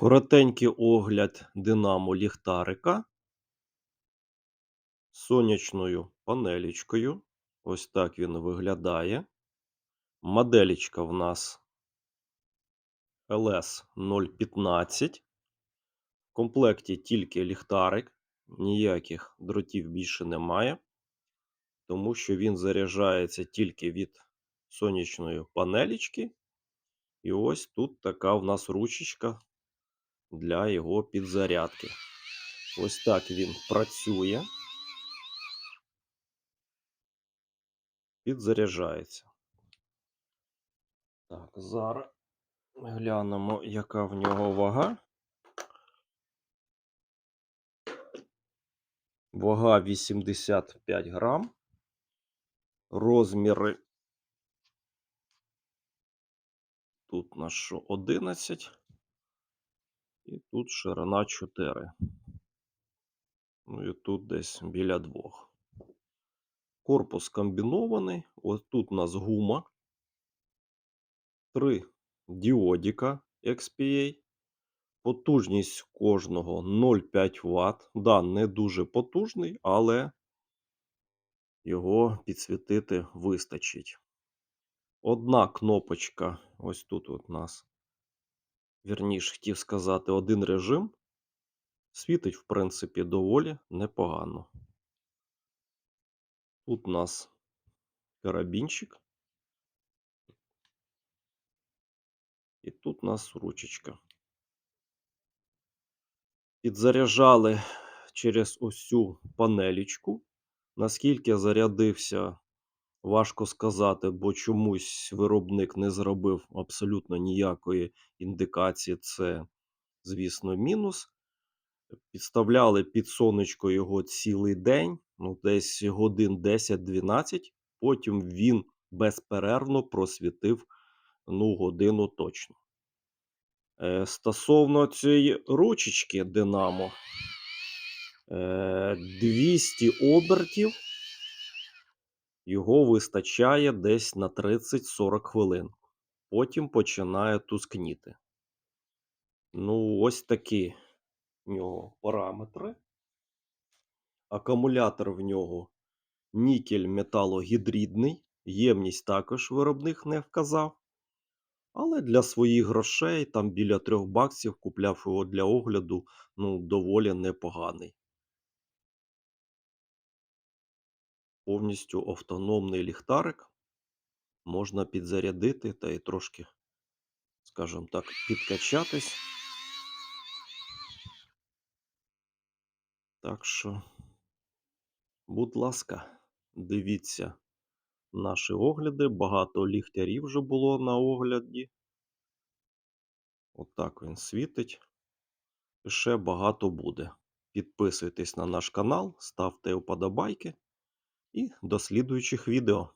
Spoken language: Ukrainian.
Коротенький огляд динамо ліхтарика сонячною панелечкою. Ось так він виглядає. Моделечка в нас LS 015. В комплекті тільки ліхтарик, ніяких дротів більше немає, тому що він заряджається тільки від сонячної панелечки. І ось тут така в нас ручечка для його підзарядки. Ось так він працює. Підзаряджається. Так, зараз глянемо, яка в нього вага. Вага 85 грам. Розміри. Тут на що 11. І тут ширина 4. Ну і тут десь біля 2. Корпус комбінований. Ось тут у нас гума. Три діодіка XPA. Потужність кожного 0,5 Вт. Да, не дуже потужний, але його підсвітити вистачить. Одна кнопочка, ось тут у нас, вірніше хотів сказати, один режим. Світить, в принципі, доволі непогано. Тут у нас карабінчик. І тут у нас ручечка. Підзаряджали через цю панелічку. Наскільки зарядився, важко сказати, бо чомусь виробник не зробив абсолютно ніякої індикації. Це, звісно, мінус. Підставляли під сонечко його цілий день, ну десь годин 10-12. Потім він безперервно просвітив ну, годину точно. Е, Стосовно цієї ручечки Динамо, е, 200 обертів його вистачає десь на 30-40 хвилин. Потім починає тускніти. Ну, ось такі в нього параметри. Акумулятор в нього нікель металогідридний. Ємність також виробник не вказав. Але для своїх грошей, там біля 3 баксів, купляв його для огляду, ну, доволі непоганий. Повністю автономний ліхтарик. Можна підзарядити та й трошки, скажімо так, підкачатись. Так що, будь ласка, дивіться наші огляди. Багато ліхтярів вже було на огляді. Отак він світить. І ще багато буде. Підписуйтесь на наш канал, ставте вподобайки і до слідуючих відео.